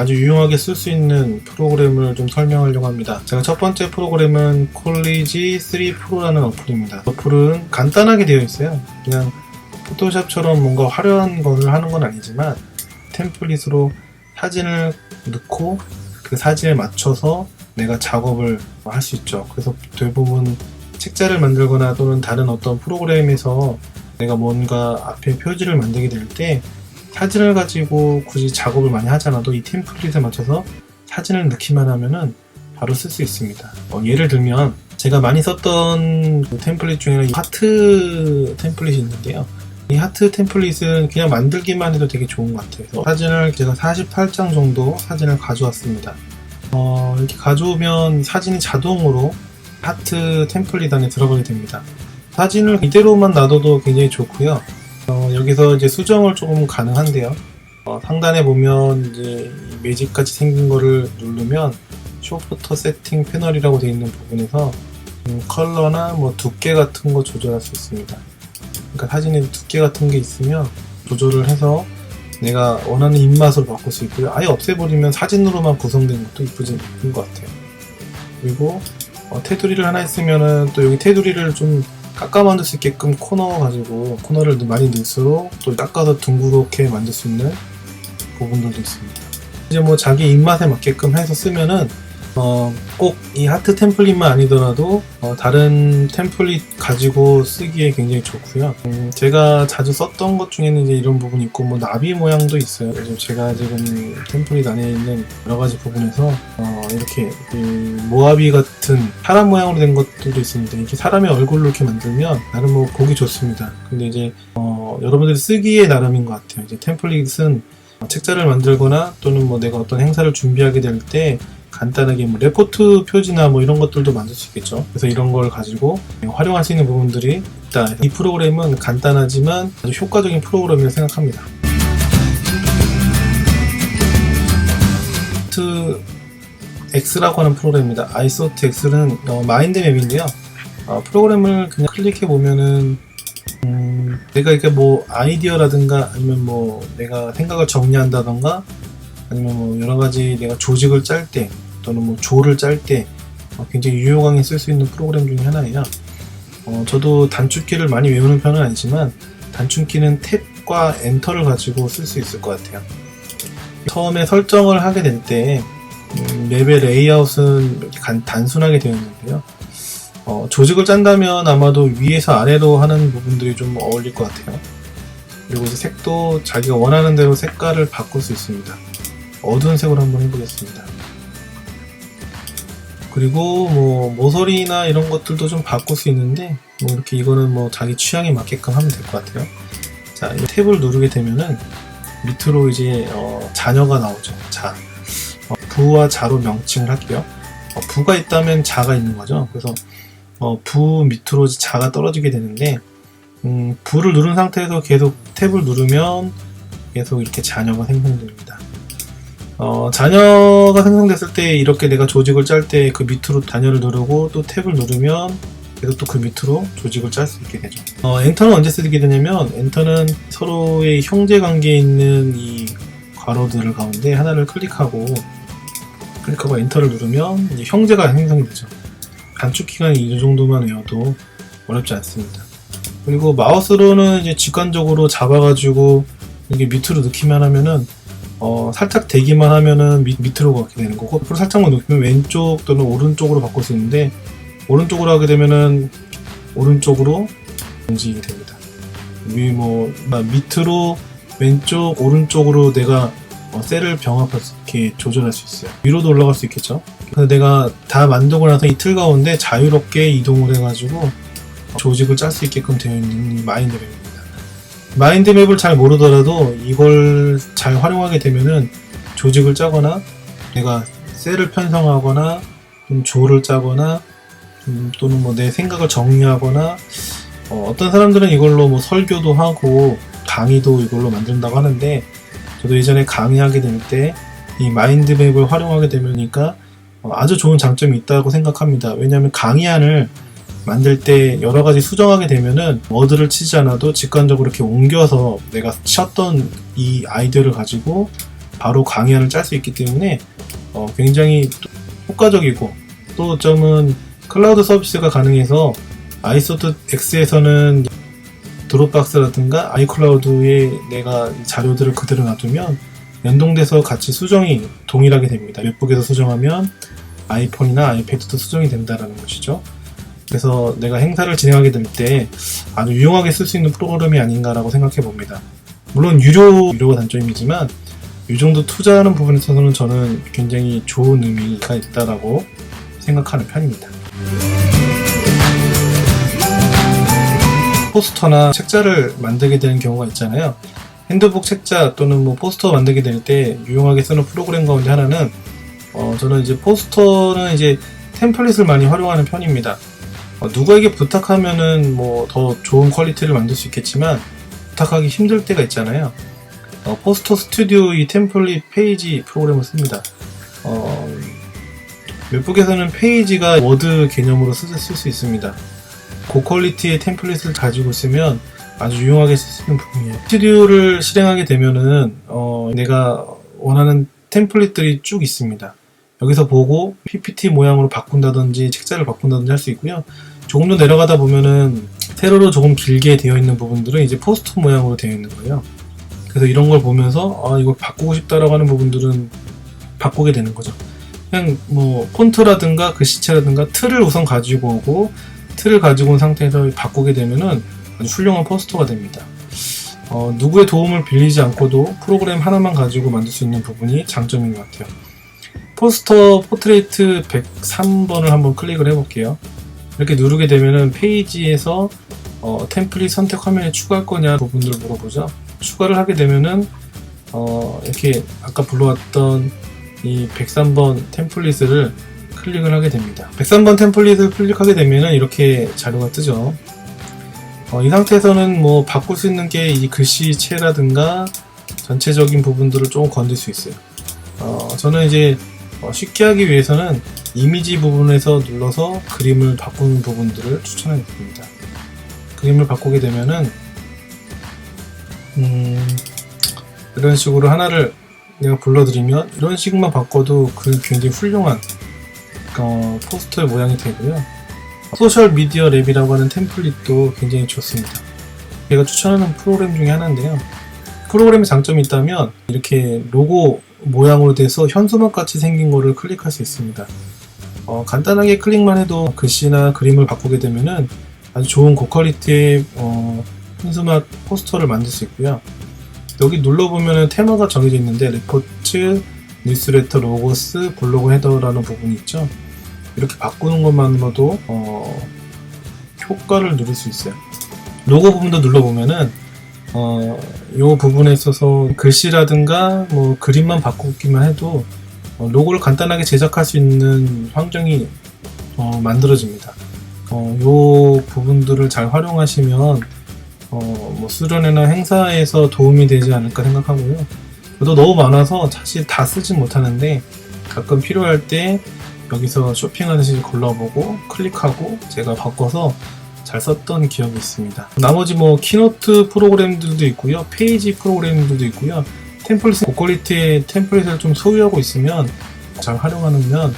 아주 유용하게 쓸 수 있는 프로그램을 좀 설명하려고 합니다. 제가 첫 번째 프로그램은 콜리지 3 프로라는 어플입니다. 어플은 간단하게 되어 있어요. 그냥 포토샵처럼 뭔가 화려한 것을 하는 건 아니지만 템플릿으로 사진을 넣고 그 사진에 맞춰서 내가 작업을 할 수 있죠. 그래서 대부분 책자를 만들거나 또는 다른 어떤 프로그램에서 내가 뭔가 앞에 표지를 만들게 될 때 사진을 가지고 굳이 작업을 많이 하지 않아도 이 템플릿에 맞춰서 사진을 넣기만 하면은 바로 쓸 수 있습니다. 어, 예를 들면 제가 많이 썼던 그 템플릿 중에는 이 하트 템플릿이 있는데요. 이 하트 템플릿은 그냥 만들기만 해도 되게 좋은 것 같아요. 사진을 제가 48장 정도 사진을 가져왔습니다. 어, 이렇게 가져오면 사진이 자동으로 하트 템플릿 안에 들어가게 됩니다. 사진을 이대로만 놔둬도 굉장히 좋고요. 어, 여기서 이제 수정을 조금 가능한데요. 어, 상단에 보면 이제 이 매직 같이 생긴 거를 누르면 쇼포터 세팅 패널이라고 되어 있는 부분에서 음, 컬러나 뭐 두께 같은 거 조절할 수 있습니다. 그러니까 사진에 두께 같은 게 있으면 조절을 해서 내가 원하는 입맛으로 바꿀 수 있고요. 아예 없애버리면 사진으로만 구성된 것도 이쁘진 이쁜 것 같아요. 그리고 어, 테두리를 하나 있으면은 또 여기 테두리를 좀 깎아 만들 수 있게끔 코너 가지고 코너를 많이 넣을수록 또 깎아서 둥그렇게 만들 수 있는 부분들도 있습니다. 이제 뭐 자기 입맛에 맞게끔 해서 쓰면은 어, 꼭 이 하트 템플릿만 아니더라도 어, 다른 템플릿 가지고 쓰기에 굉장히 좋고요. 음, 제가 자주 썼던 것 중에는 이제 이런 부분이 있고 뭐 나비 모양도 있어요. 그래서 제가 지금 템플릿 안에 있는 여러 가지 부분에서 어, 이렇게 이 모아비 같은 사람 모양으로 된 것들도 있습니다. 이렇게 사람의 얼굴로 이렇게 만들면 나름 뭐 보기 좋습니다. 근데 이제 어, 여러분들이 쓰기에 나름인 것 같아요. 이제 템플릿은 어, 책자를 만들거나 또는 뭐 내가 어떤 행사를 준비하게 될때 간단하게 뭐 레포트 표지나 뭐 이런 것들도 만들 수 있겠죠. 그래서 이런 걸 가지고 활용할 수 있는 부분들이 있다. 이 프로그램은 간단하지만 아주 효과적인 프로그램이라고 생각합니다. X라고 하는 프로그램입니다. 아이소트 X는 어, 마인드맵인데요. 어, 프로그램을 그냥 클릭해 보면은 음, 내가 이렇게 뭐 아이디어라든가 아니면 뭐 내가 생각을 정리한다던가 아니면 뭐 여러 가지 내가 조직을 짤 때 또는 뭐 조를 짤때 어, 굉장히 유용하게 쓸 수 있는 프로그램 중에 하나예요. 어, 저도 단축키를 많이 외우는 편은 아니지만 단축키는 탭과 엔터를 가지고 쓸 수 있을 것 같아요. 처음에 설정을 하게 될때 음, 맵의 레이아웃은 간- 단순하게 되어 있는데요. 어, 조직을 짠다면 아마도 위에서 아래로 하는 부분들이 좀 어울릴 것 같아요. 그리고 색도 자기가 원하는 대로 색깔을 바꿀 수 있습니다. 어두운 색으로 한번 해보겠습니다. 그리고 뭐 모서리나 이런 것들도 좀 바꿀 수 있는데 뭐 이렇게 이거는 뭐 자기 취향에 맞게끔 하면 될 것 같아요. 자, 이 탭을 누르게 되면은 밑으로 이제 어, 자녀가 나오죠. 자, 어, 부와 자로 명칭을 할게요. 어, 부가 있다면 자가 있는 거죠. 그래서 어, 부 밑으로 자가 떨어지게 되는데 음, 부를 누른 상태에서 계속 탭을 누르면 계속 이렇게 자녀가 생성됩니다. 어, 자녀가 생성됐을 때 이렇게 내가 조직을 짤 때 그 밑으로 자녀를 누르고 또 탭을 누르면 계속 또 그 밑으로 조직을 짤 수 있게 되죠. 어, 엔터는 언제 쓰게 되냐면 엔터는 서로의 형제 관계에 있는 이 괄호들 가운데 하나를 클릭하고 클릭하고 엔터를 누르면 이제 형제가 생성이 되죠. 단축키가 이 정도만 외워도 어렵지 않습니다. 그리고 마우스로는 이제 직관적으로 잡아가지고 이게 밑으로 넣기만 하면은 어, 살짝 대기만 하면은 밑, 밑으로 가게 되는 거고 앞으로 살짝만 놓으면 왼쪽 또는 오른쪽으로 바꿀 수 있는데 오른쪽으로 하게 되면은 오른쪽으로 움직이게 됩니다. 위 뭐 밑으로 왼쪽 오른쪽으로 내가 어, 셀을 병합해서 이렇게 조절할 수 있어요. 위로도 올라갈 수 있겠죠. 그래서 내가 다 만들고 나서 이틀 가운데 자유롭게 이동을 해가지고 조직을 짤 수 있게끔 되어 있는 이 마인드맵입니다. 마인드맵을 잘 모르더라도 이걸 잘 활용하게 되면은 조직을 짜거나 내가 셀을 편성하거나 좀 조를 짜거나 음, 또는 뭐 내 생각을 정리하거나 어, 떤 사람들은 이걸로 뭐 설교도 하고 강의도 이걸로 만든다고 하는데 저도 예전에 강의하게 될 때 이 마인드맵을 활용하게 되면니까 어, 아주 좋은 장점이 있다고 생각합니다. 왜냐하면 강의안을 만들 때 여러 가지 수정하게 되면은 워드를 치지 않아도 직관적으로 이렇게 옮겨서 내가 쳤던 이 아이디어를 가지고 바로 강연을 짤 수 있기 때문에 어, 굉장히 또 효과적이고 또 점은 클라우드 서비스가 가능해서 아이소트 X에서는 드롭박스라든가 아이클라우드에 내가 이 자료들을 그대로 놔두면 연동돼서 같이 수정이 동일하게 됩니다. 맥북에서 수정하면 아이폰이나 아이패드도 수정이 된다는 것이죠. 그래서 내가 행사를 진행하게 될 때 아주 유용하게 쓸 수 있는 프로그램이 아닌가라고 생각해 봅니다. 물론 유료, 유료가 단점이지만 이 정도 투자하는 부분에 있어서는 저는 굉장히 좋은 의미가 있다라고 생각하는 편입니다. 포스터나 책자를 만들게 되는 경우가 있잖아요. 핸드북 책자 또는 뭐 포스터 만들게 될 때 유용하게 쓰는 프로그램 가운데 하나는 어, 저는 이제 포스터는 이제 템플릿을 많이 활용하는 편입니다. 어, 누구에게 부탁하면은 뭐 더 좋은 퀄리티를 만들 수 있겠지만 부탁하기 힘들 때가 있잖아요. 어, 포스터 스튜디오 이 템플릿 페이지 프로그램을 씁니다. 어, 웹북에서는 페이지가 워드 개념으로 쓸 수 있습니다. 고퀄리티의 템플릿을 가지고 있으면 아주 유용하게 쓸 수 있는 부분이에요. 스튜디오를 실행하게 되면은 어, 내가 원하는 템플릿들이 쭉 있습니다. 여기서 보고 PPT 모양으로 바꾼다든지 책자를 바꾼다든지 할 수 있고요. 조금 더 내려가다 보면은 세로로 조금 길게 되어 있는 부분들은 이제 포스터 모양으로 되어 있는 거예요. 그래서 이런 걸 보면서 아 이거 바꾸고 싶다라고 하는 부분들은 바꾸게 되는 거죠. 그냥 뭐 폰트라든가 글씨체라든가 틀을 우선 가지고 오고 틀을 가지고 온 상태에서 바꾸게 되면은 아주 훌륭한 포스터가 됩니다. 어, 누구의 도움을 빌리지 않고도 프로그램 하나만 가지고 만들 수 있는 부분이 장점인 것 같아요. 포스터 포트레이트 103번을 한번 클릭을 해볼게요. 이렇게 누르게 되면은 페이지에서 어, 템플릿 선택 화면에 추가할 거냐 부분들을 물어보죠. 추가를 하게 되면은 어, 이렇게 아까 불러왔던 이 103번 템플릿을 클릭을 하게 됩니다. 103번 템플릿을 클릭하게 되면은 이렇게 자료가 뜨죠. 어, 이 상태에서는 뭐 바꿀 수 있는 게 이 글씨체라든가 전체적인 부분들을 조금 건들 수 있어요. 어, 저는 이제 어, 쉽게 하기 위해서는 이미지 부분에서 눌러서 그림을 바꾸는 부분들을 추천해 드립니다. 그림을 바꾸게 되면은 음, 이런 식으로 하나를 내가 불러드리면 이런 식만 바꿔도 그 굉장히 훌륭한 어, 포스터의 모양이 되고요. 소셜 미디어 랩이라고 하는 템플릿도 굉장히 좋습니다. 제가 추천하는 프로그램 중에 하나인데요. 프로그램의 장점이 있다면 이렇게 로고 모양으로 돼서 현수막 같이 생긴 거를 클릭할 수 있습니다. 어, 간단하게 클릭만 해도 글씨나 그림을 바꾸게 되면은 아주 좋은 고퀄리티의 어, 현수막 포스터를 만들 수 있고요. 여기 눌러보면은 테마가 정해져 있는데 레포츠, 뉴스레터, 로고스, 블로그 헤더라는 부분이 있죠. 이렇게 바꾸는 것만으로도 어, 효과를 누릴 수 있어요. 로고 부분도 눌러보면은 어, 이 부분에 있어서 글씨라든가 뭐 그림만 바꾸기만 해도 어, 로고를 간단하게 제작할 수 있는 환경이 어, 만들어집니다. 어, 이 부분들을 잘 활용하시면 어, 뭐 수련회나 행사에서 도움이 되지 않을까 생각하고요. 저도 너무 많아서 사실 다 쓰진 못하는데 가끔 필요할 때 여기서 쇼핑하듯이 골라보고 클릭하고 제가 바꿔서 잘 썼던 기억이 있습니다. 나머지 뭐 키노트 프로그램들도 있고요. 페이지 프로그램들도 있고요. 템플릿, 고퀄리티의 템플릿을 좀 소유하고 있으면 잘 활용하면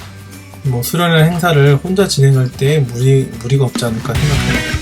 뭐 수련회 행사를 혼자 진행할 때 무리, 무리가 없지 않을까 생각합니다.